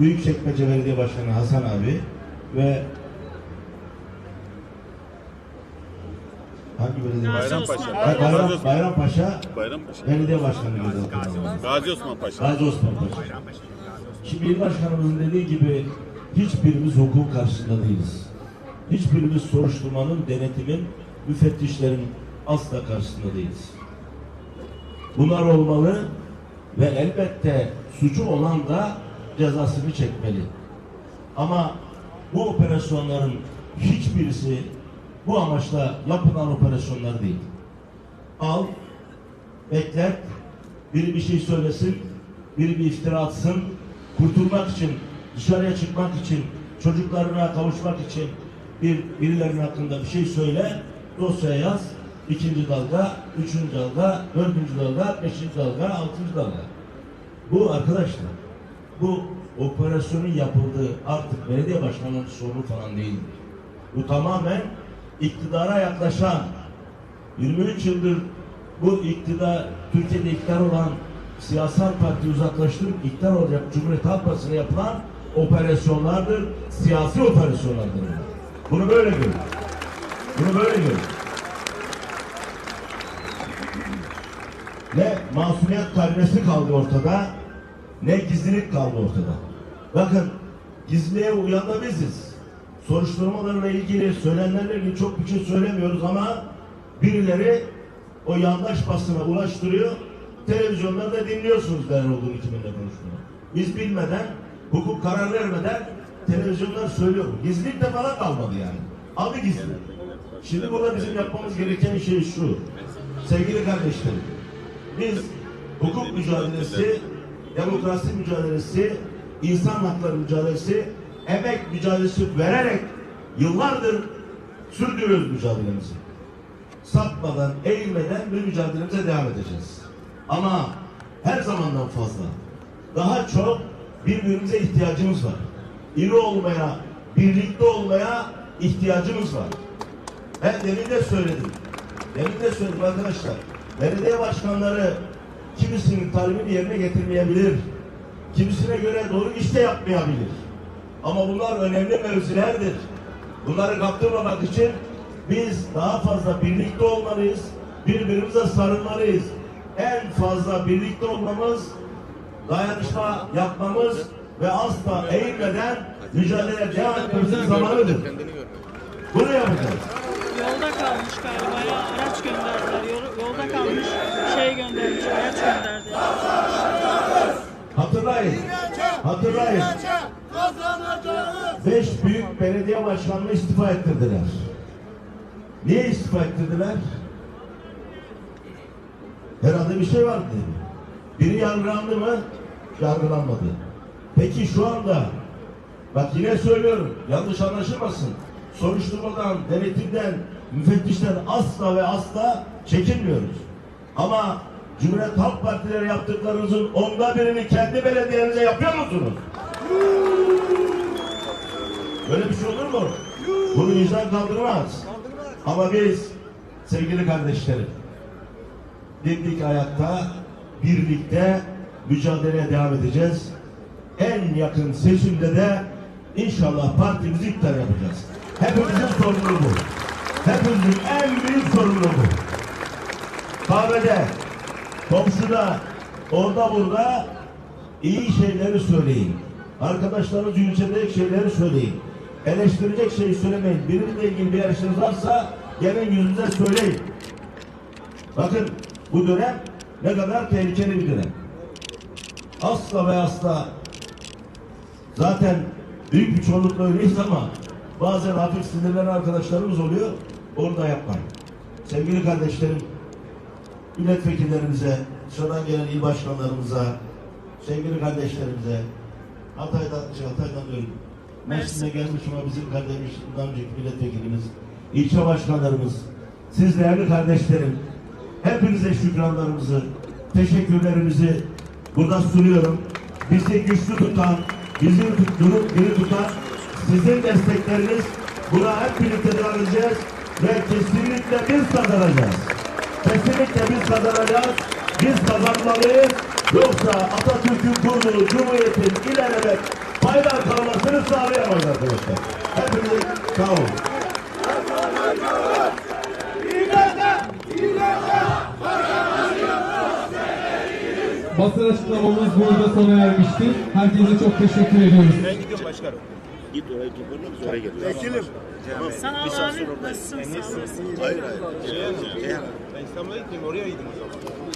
Büyükçekmece Belediye Başkanı Hasan abi ve hangi belediye başkanı? Bayrampaşa. Bay- Gazi Bayram, Osman. Bayrampaşa Bayrampaşa. Belediye Başkanı Gözde Okan'ın. Gazi Osman Paşa. Gazi Osman Paşa. Şimdi il başkanımızın dediği gibi hiçbirimiz hukuk karşısında değiliz. Hiçbirimiz soruşturmanın, denetimin, müfettişlerin asla karşısında değiliz. Bunlar olmalı ve elbette suçu olan da cezasını çekmeli. Ama bu operasyonların hiçbirisi bu amaçla yapılan operasyonlar değil. Al, beklet, biri bir şey söylesin, biri bir iftira atsın, kurtulmak için, dışarıya çıkmak için, çocuklarına kavuşmak için bir birilerinin hakkında bir şey söyle, dosyaya yaz, ikinci dalga, üçüncü dalga, dördüncü dalga, beşinci dalga, altıncı dalga. Bu arkadaşlar, bu operasyonun yapıldığı artık belediye başkanının sorunu falan değildir. Bu tamamen iktidara yaklaşan 23 yıldır bu iktidar, Türkiye'de iktidar olan siyasal parti uzaklaştırıp iktidar olacak Cumhuriyet Halk Partisi'ne yapılan operasyonlardır, siyasi operasyonlardır. Bunu böyle görün. Bunu böyle görün. Ne masumiyet karinesi kaldı ortada, ne gizlilik kaldı ortada. Bakın, gizliliğe uyan. Soruşturmalarla ilgili, söylenenlerle ilgili çok bir şey söylemiyoruz ama birileri o yandaş basına ulaştırıyor. Televizyonlarda dinliyorsunuz neler olduğunu kiminle konuştuğunu. Biz bilmeden, hukuk karar vermeden televizyonlar söylüyor. Gizlilik de falan kalmadı yani. Adı gizli. Şimdi burada bizim yapmamız gereken şey şu. Sevgili kardeşlerim, biz hukuk mücadelesi, demokrasi mücadelesi, insan hakları mücadelesi, emek mücadelesi vererek yıllardır sürdürüyoruz mücadelemizi. Sapmadan, eğilmeden bu mücadelemize devam edeceğiz. Ama her zamandan fazla, daha çok birbirimize ihtiyacımız var. İri olmaya, birlikte olmaya ihtiyacımız var. Ben demin de söyledim. Demin de söyledim arkadaşlar. Belediye başkanları kimisinin talebini yerine getirmeyebilir. Kimisine göre doğru iş de yapmayabilir. Ama bunlar önemli mevzilerdir. Bunları kaptırmamak için biz daha fazla birlikte olmalıyız. Birbirimize sarılmalıyız. En fazla birlikte olmamız, dayanışma yapmamız ve asla eğilmeden mücadele devam etmemizin zamanıdır. Bunu yapacağız. Yolda kalmış galiba ya araç gönderdiler. Yol- Yolda kalmış şey göndermiş araç gönderdi. Hatırlayın. Hatırlayın. Beş büyük belediye başkanını istifa ettirdiler. Niye istifa ettirdiler? Herhalde bir şey vardı. Biri yargılandı mı? Yargılanmadı. Peki şu anda bak yine söylüyorum yanlış anlaşılmasın. Soruşturmadan, denetimden, müfettişten asla ve asla çekinmiyoruz. Ama Cumhuriyet Halk Partileri yaptıklarınızın onda birini kendi belediyelerinize yapıyor musunuz? Böyle bir şey olur mu? Bunu vicdan kaldırmaz. Ama biz sevgili kardeşlerim dimdik ayakta birlikte mücadeleye devam edeceğiz. En yakın seçimde de inşallah partimizi iptal yapacağız. Hepimizin sorumluluğu bu. Hepimizin en büyük sorumluluğu bu. Kahvede, komşuda, orada burada iyi şeyleri söyleyin. Arkadaşlarınız yükselecek şeyleri söyleyin. Eleştirecek şeyi söylemeyin. Birinizle ilgili bir eleştiriniz varsa gelin yüzünüze söyleyin. Bakın bu dönem ne kadar tehlikeli bir dönem. Asla ve asla zaten büyük bir çoğunlukla öyleyiz ama bazen hafif sinirlenen arkadaşlarımız oluyor. Onu da yapmayın. Sevgili kardeşlerim, milletvekillerimize, dışarıdan gelen il başkanlarımıza, sevgili kardeşlerimize, Hatay'dan, şey, Hatay'dan diyorum, Mersin'e gelmiş ama bizim kardeşimiz, bundan önceki milletvekilimiz, ilçe başkanlarımız, siz değerli kardeşlerim, hepinize şükranlarımızı, teşekkürlerimizi burada sunuyorum. Bizi güçlü tutan, bizi durup diri tutan sizin destekleriniz, buna hep birlikte devam edeceğiz ve kesinlikle biz kazanacağız. Kesinlikle biz kazanacağız. Biz kazanmalıyız. Yoksa Atatürk'ün kurduğu Cumhuriyet'in ilelebet fayda kalmasını sağlayamayız arkadaşlar. Hepiniz sağ olun. Basın açıklamamız burada sona ermiştir. Herkese çok teşekkür ediyoruz. Git oraya toparla biz oraya geliyoruz. Sağ ol abi. Nasılsın? Sağ olasın. Hayır hayır. Ben İstanbul'a gittim oraya gittim o zaman.